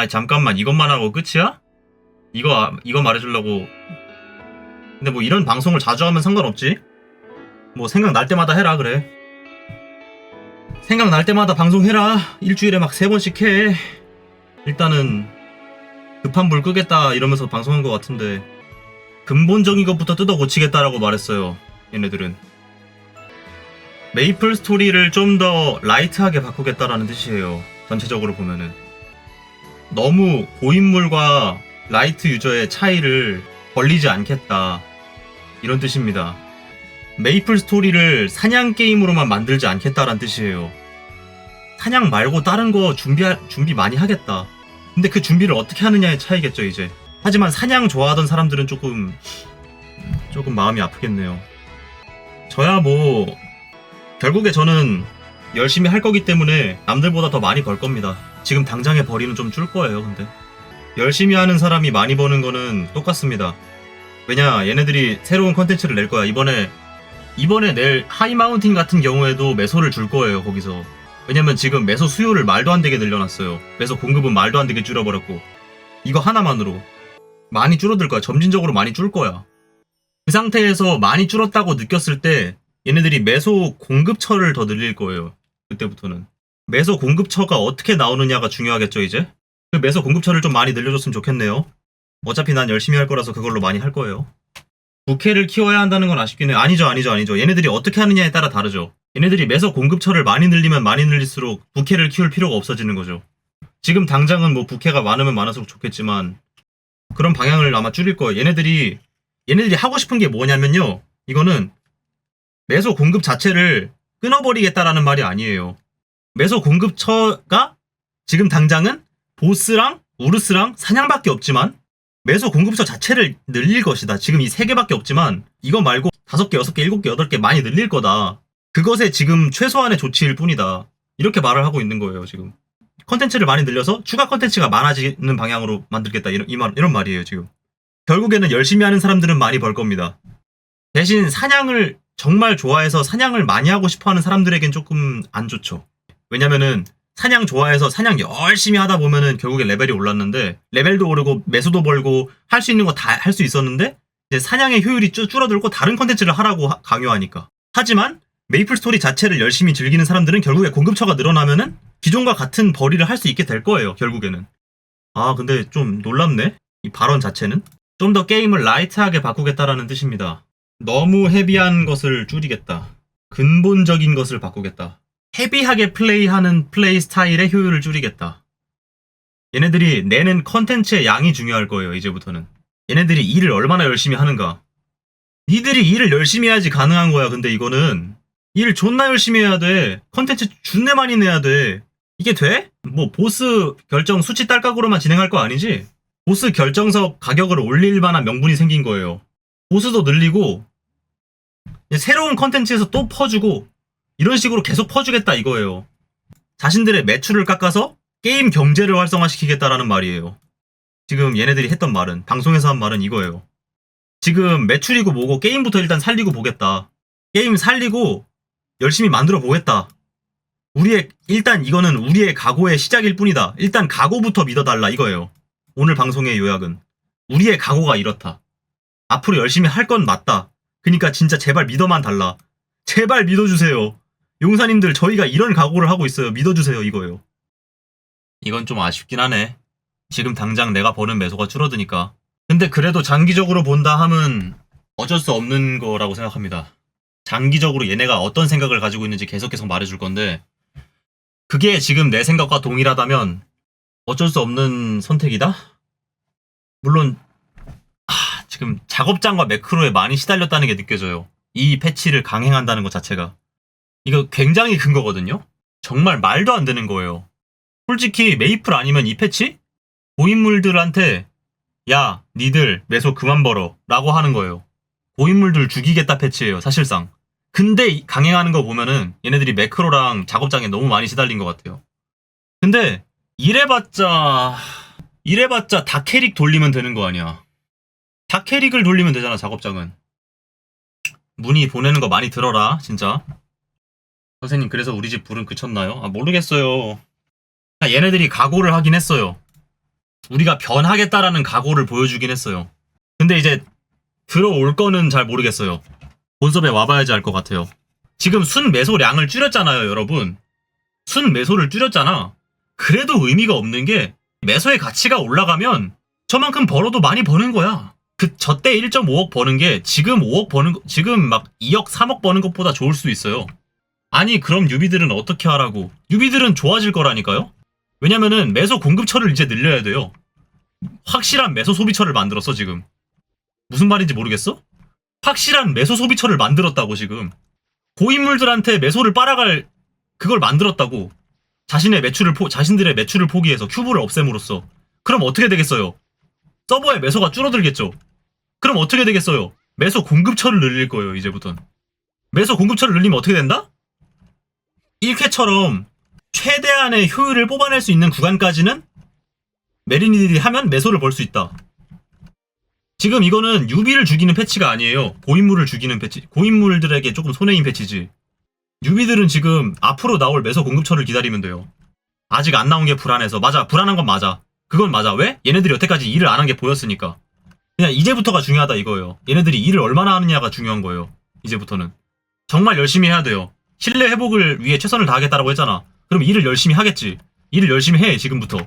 아니 잠깐만. 이것만 하고 끝이야? 이거 아- 이거 말해주려고. 근데 뭐 이런 방송을 자주 하면 상관없지? 뭐 생각날 때마다 해라 그래. 생각날 때마다 방송해라. 일주일에 막 세 번씩 해. 일단은 급한 불 끄겠다 이러면서 방송한 것 같은데 근본적인 것부터 뜯어 고치겠다라고 말했어요 얘네들은. 메이플 스토리를 좀 더 라이트하게 바꾸겠다라는 뜻이에요 전체적으로 보면은 너무 고인물과 라이트 유저의 차이를 벌리지 않겠다. 이런 뜻입니다. 메이플 스토리를 사냥 게임으로만 만들지 않겠다란 뜻이에요. 사냥 말고 다른 거 준비 준비 많이 하겠다. 근데 그 준비를 어떻게 하느냐의 차이겠죠, 이제. 하지만 사냥 좋아하던 사람들은 조금 조금 마음이 아프겠네요. 저야 뭐 결국에 저는 열심히 할 거기 때문에 남들보다 더 많이 벌 겁니다. 지금 당장의 벌이는 좀 줄 거예요, 근데. 열심히 하는 사람이 많이 버는 거는 똑같습니다. 왜냐, 얘네들이 새로운 컨텐츠를 낼 거야. 이번에, 이번에 낼 하이마운틴 같은 경우에도 매소를 줄 거예요, 거기서. 왜냐면 지금 매소 수요를 말도 안 되게 늘려놨어요. 매소 공급은 말도 안 되게 줄여버렸고. 이거 하나만으로. 많이 줄어들 거야. 점진적으로 많이 줄 거야. 그 상태에서 많이 줄었다고 느꼈을 때 얘네들이 매소 공급처를 더 늘릴 거예요. 그때부터는. 매소 공급처가 어떻게 나오느냐가 중요하겠죠, 이제? 그 매소 공급처를 좀 많이 늘려줬으면 좋겠네요. 어차피 난 열심히 할 거라서 그걸로 많이 할 거예요. 부캐를 키워야 한다는 건 아쉽긴 해. 아니죠, 아니죠, 아니죠. 얘네들이 어떻게 하느냐에 따라 다르죠. 얘네들이 매소 공급처를 많이 늘리면 많이 늘릴수록 부캐를 키울 필요가 없어지는 거죠. 지금 당장은 뭐 부캐가 많으면 많을수록 좋겠지만 그런 방향을 아마 줄일 거예요. 얘네들이 얘네들이 하고 싶은 게 뭐냐면요. 이거는 매소 공급 자체를 끊어버리겠다라는 말이 아니에요. 매소 공급처가 지금 당장은 보스랑 우르스랑 사냥밖에 없지만 매소 공급처 자체를 늘릴 것이다. 지금 이 세 개밖에 없지만 이거 말고 다섯 개, 여섯 개, 일곱 개, 여덟 개 많이 늘릴 거다. 그것에 지금 최소한의 조치일 뿐이다. 이렇게 말을 하고 있는 거예요, 지금. 컨텐츠를 많이 늘려서 추가 컨텐츠가 많아지는 방향으로 만들겠다. 이런, 이 말, 이런 말이에요, 지금. 결국에는 열심히 하는 사람들은 많이 벌 겁니다. 대신 사냥을 정말 좋아해서 사냥을 많이 하고 싶어 하는 사람들에겐 조금 안 좋죠. 왜냐면은 사냥 좋아해서 사냥 열심히 하다 보면은 결국에 레벨이 올랐는데 레벨도 오르고 매수도 벌고 할 수 있는 거 다 할 수 있었는데 이제 사냥의 효율이 쭈- 줄어들고 다른 컨텐츠를 하라고 하- 강요하니까. 하지만 메이플 스토리 자체를 열심히 즐기는 사람들은 결국에 공급처가 늘어나면은 기존과 같은 벌이를 할 수 있게 될 거예요. 결국에는. 아 근데 좀 놀랍네. 이 발언 자체는 좀 더 게임을 라이트하게 바꾸겠다라는 뜻입니다. 너무 헤비한 것을 줄이겠다. 근본적인 것을 바꾸겠다. 헤비하게 플레이하는 플레이 스타일의 효율을 줄이겠다. 얘네들이 내는 컨텐츠의 양이 중요할 거예요, 이제부터는. 얘네들이 일을 얼마나 열심히 하는가. 니들이 일을 열심히 해야지 가능한 거야, 근데 이거는. 일 존나 열심히 해야 돼. 컨텐츠 준내 많이 내야 돼. 이게 돼? 뭐, 보스 결정 수치 딸깍으로만 진행할 거 아니지? 보스 결정서 가격을 올릴 만한 명분이 생긴 거예요. 보스도 늘리고, 새로운 컨텐츠에서 또 퍼주고, 이런 식으로 계속 퍼주겠다 이거예요. 자신들의 매출을 깎아서 게임 경제를 활성화시키겠다라는 말이에요. 지금 얘네들이 했던 말은 방송에서 한 말은 이거예요. 지금 매출이고 뭐고 게임부터 일단 살리고 보겠다. 게임 살리고 열심히 만들어 보겠다. 우리의 일단 이거는 우리의 각오의 시작일 뿐이다. 일단 각오부터 믿어달라 이거예요. 오늘 방송의 요약은 우리의 각오가 이렇다. 앞으로 열심히 할 건 맞다. 그니까 진짜 제발 믿어만 달라. 제발 믿어주세요. 용사님들 저희가 이런 각오를 하고 있어요. 믿어주세요 이거예요. 이건 좀 아쉽긴 하네. 지금 당장 내가 버는 매소가 줄어드니까. 근데 그래도 장기적으로 본다 함은 어쩔 수 없는 거라고 생각합니다. 장기적으로 얘네가 어떤 생각을 가지고 있는지 계속 계속 말해줄 건데 그게 지금 내 생각과 동일하다면 어쩔 수 없는 선택이다? 물론 아, 지금 작업장과 매크로에 많이 시달렸다는 게 느껴져요. 이 패치를 강행한다는 것 자체가. 이거 굉장히 큰 거거든요? 정말 말도 안 되는 거예요. 솔직히 메이플 아니면 이 패치? 고인물들한테 야, 니들 매소 그만 벌어 라고 하는 거예요. 고인물들 죽이겠다 패치예요, 사실상. 근데 이- 강행하는 거 보면은 얘네들이 매크로랑 작업장에 너무 많이 시달린 것 같아요. 근데 이래봤자 이래봤자 다 캐릭 돌리면 되는 거 아니야. 다 캐릭을 돌리면 되잖아, 작업장은. 문의 보내는 거 많이 들어라, 진짜. 선생님, 그래서 우리 집 불은 그쳤나요? 아, 모르겠어요. 아, 얘네들이 각오를 하긴 했어요. 우리가 변하겠다라는 각오를 보여주긴 했어요. 근데 이제 들어올 거는 잘 모르겠어요. 본섭에 와봐야지 알 것 같아요. 지금 순 매소량을 줄였잖아요, 여러분. 순 매소를 줄였잖아. 그래도 의미가 없는 게 매소의 가치가 올라가면 저만큼 벌어도 많이 버는 거야. 그 저때 1.5억 버는 게 지금 5억 버는 거- 지금 막 2억 3억 버는 것보다 좋을 수 있어요. 아니 그럼 유비들은 어떻게 하라고? 유비들은 좋아질 거라니까요. 왜냐면은 매소 공급처를 이제 늘려야 돼요. 확실한 매소 소비처를 만들었어 지금. 무슨 말인지 모르겠어? 확실한 매소 소비처를 만들었다고 지금. 고인물들한테 매소를 빨아갈 그걸 만들었다고. 자신의 매출을 포, 자신들의 매출을 포기해서 큐브를 없앰으로써. 그럼 어떻게 되겠어요? 서버의 매소가 줄어들겠죠. 그럼 어떻게 되겠어요? 매소 공급처를 늘릴 거예요, 이제부턴. 매소 공급처를 늘리면 어떻게 된다? 1쾌처럼 최대한의 효율을 뽑아낼 수 있는 구간까지는 메리니들이 하면 매소를 벌 수 있다. 지금 이거는 유비를 죽이는 패치가 아니에요. 고인물을 죽이는 패치. 고인물들에게 조금 손해인 패치지. 유비들은 지금 앞으로 나올 매소 공급처를 기다리면 돼요. 아직 안 나온 게 불안해서. 맞아. 불안한 건 맞아. 그건 맞아. 왜? 얘네들이 여태까지 일을 안 한 게 보였으니까. 그냥 이제부터가 중요하다 이거예요. 얘네들이 일을 얼마나 하느냐가 중요한 거예요. 이제부터는. 정말 열심히 해야 돼요. 신뢰 회복을 위해 최선을 다하겠다라고 했잖아. 그럼 일을 열심히 하겠지. 일을 열심히 해, 지금부터.